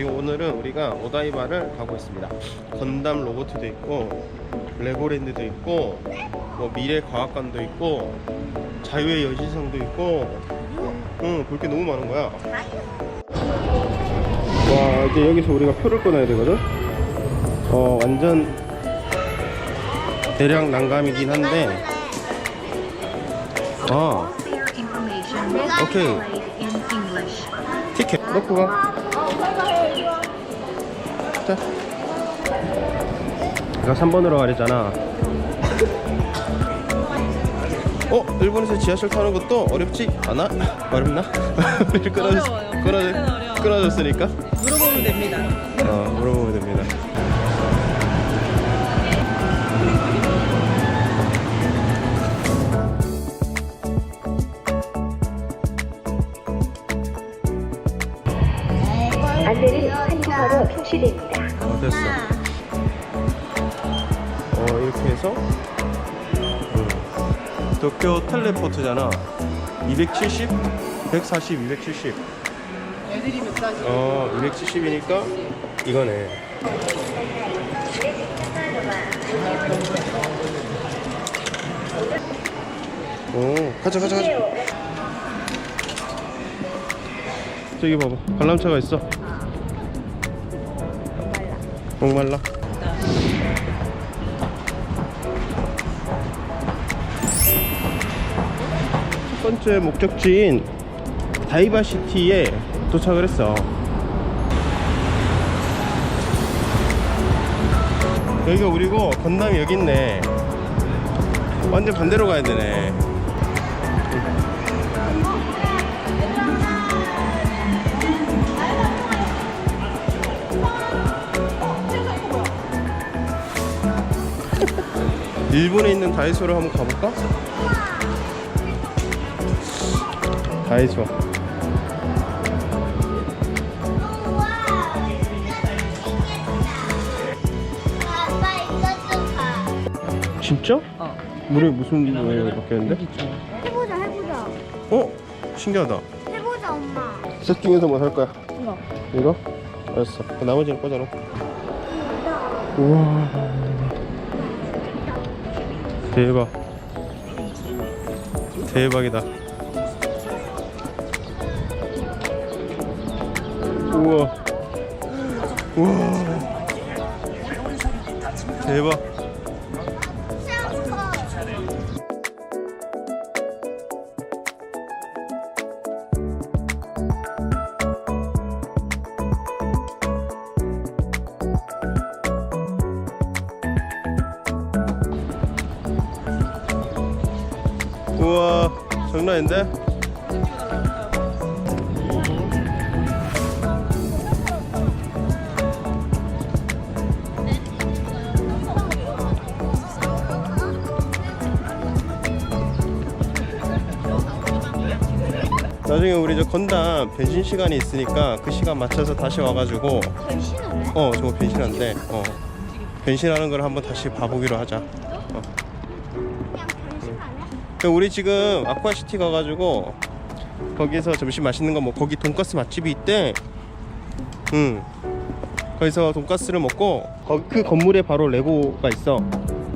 지금 오늘은 우리가 오다이바를 가고 있습니다. 건담 로봇도 있고 레고랜드도 있고 뭐 미래 과학관도 있고 자유의 여신상도 있고 응볼 게 너무 많은 거야. 와 이제 여기서 우리가 표를 끊어야 되거든. 어 완전 대략 난감이긴 한데 in English. 티켓 놓고 가. 자. 내가 3번으로 가랬잖아. 어? 일본에서 지하철 타는 것도 어렵지 않아? 어렵나? 끊어졌, 어려워요. 끊어졌, 어려워. 끊어졌으니까? 물어보면 됩니다. 어, 물어보면 됩니다. 안내는 한 국어로 표시됩니다. 어, 됐어. 어, 이렇게 해서 음. 도쿄 텔레포트잖아. 270, 140, 270. 애들이 몇 가지? 어, 270이니까 이거네. 오, 가자, 가자, 가자. 저기 봐봐, 관람차가 있어. 목말라. 첫 번째 목적지인 다이바시티에 도착을 했어. 여기가 우리고 건담이 여기 있네. 완전 반대로 가야 되네. 일본에 있는 다이소를 한번 가볼까? 다이소. 진짜? 어. 물에 무슨 모양이 바뀌었는데? 해보자 해보자. 어? 신기하다. 해보자 엄마. 셋 중에서 뭐 살 거야? 이거. 이거? 알았어. 그 나머지는 꽂아놓고. 우와. 대박. 대박이다. 우와. 우와. 대박. 우와. 장난 아닌데? 나중에 우리 저 건담 변신 시간이 있으니까 그 시간 맞춰서 다시 와가지고 변신을 해? 어 저거 변신한데 어 변신하는 걸 한번 다시 봐보기로 하자 어. 그럼 우리 지금 아쿠아시티 가가지고 거기서 점심 맛있는 거뭐 거기 돈가스 맛집이 있대. 응. 거기서 돈가스를 먹고 거, 그 건물에 바로 레고가 있어.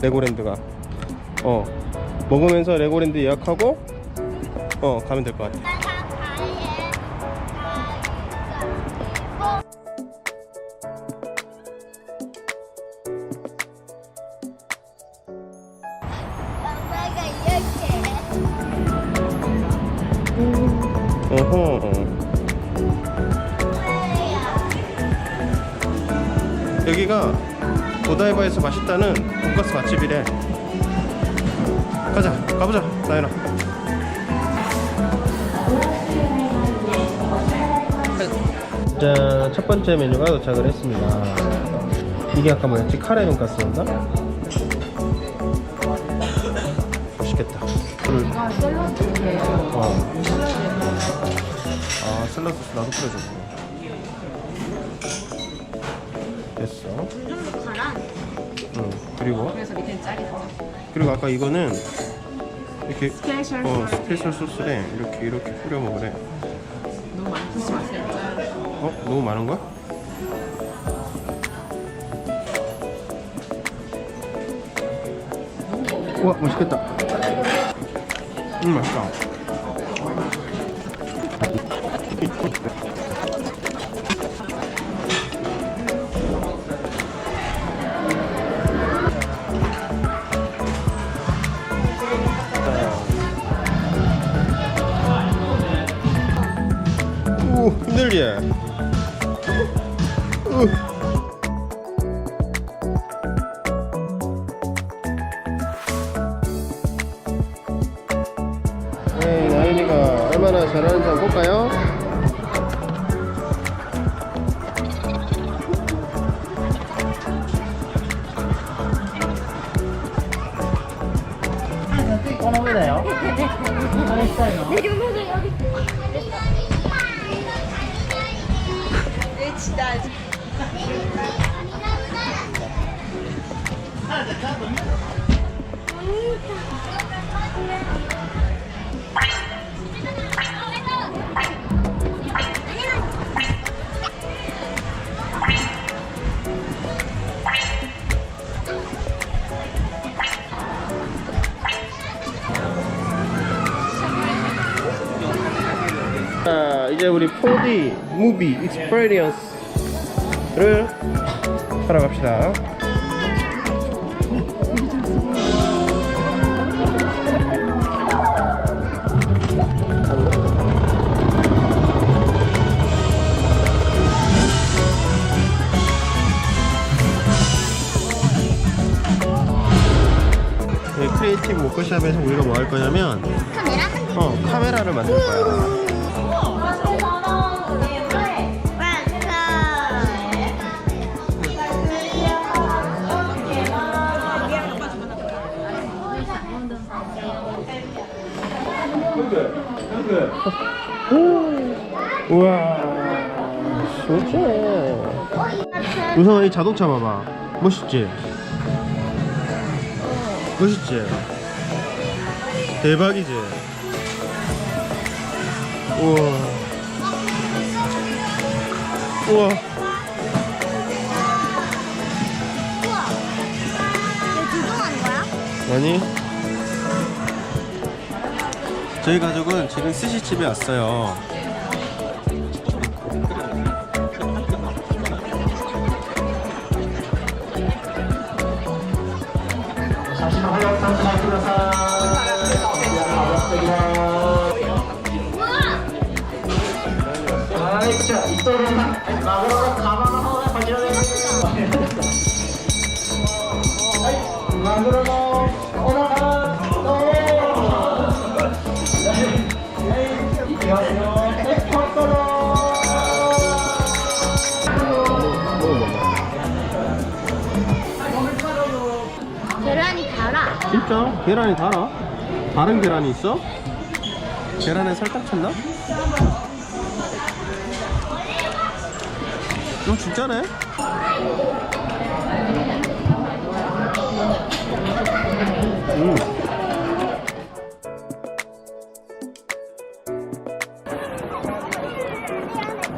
레고랜드가. 어. 먹으면서 레고랜드 예약하고 어 가면 될 것 같아 여기가 오다이바에서 맛있다는 돈가스 맛집이래 가자 가보자 나연아 자, 첫 번째 메뉴가 도착을 했습니다 이게 아까 뭐였지? 카레 돈가스였나? 맛있겠다 음. 아. 어. 아 샐러드 소스 나도 뿌려줬어 됐어. 좀더 응 그리고? 그래서 밑에는 짜리다 그리고 아까 이거는 이렇게 스페셜 어 소스. 스페셜 소스래 이렇게 이렇게 뿌려 먹으래. 너무 많이 쓰지 마세요. 어? 너무 많은 거야? 우와 맛있겠다. 음 맛있다. 오 힘들지? 우. 네, 나윤이가 얼마나 잘하는지 한번 볼까요? 자, 이제 우리 4D 무비 익스페리언스 를 하러 갑시다. 네, 크리에이티브 워크샵에서 우리가 뭐 할 거냐면 카메라? 어, 카메라를 만들 거야. 우선 이 자동차 봐봐. 멋있지? 멋있지? 대박이지? 우와. 우와. 아니. 저희 가족은 지금 스시집에 왔어요. 계란이 달아. 진짜? 계란이 달아? 다른 계란이 있어? 계란에 설탕 쳤나? 어 진짜네? 음.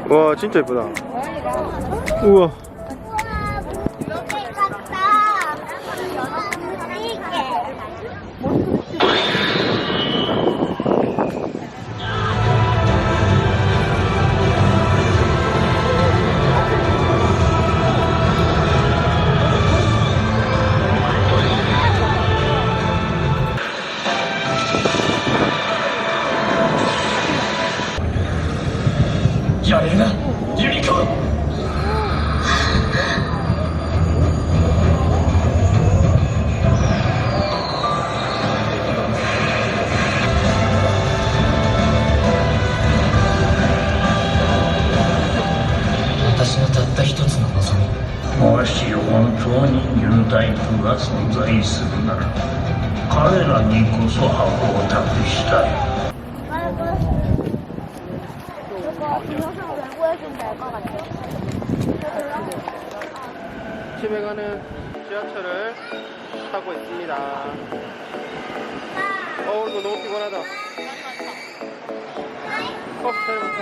와 진짜 예쁘다 우와 本当にニュータイプが存在するなら彼らにこそ箱を託したい」 이거 영상 왜 보여주면 될것 같아? 집에 가는 지하철을 타고 있습니다. 어, 오늘도 너무 피곤하다. 어, 잘 봤다.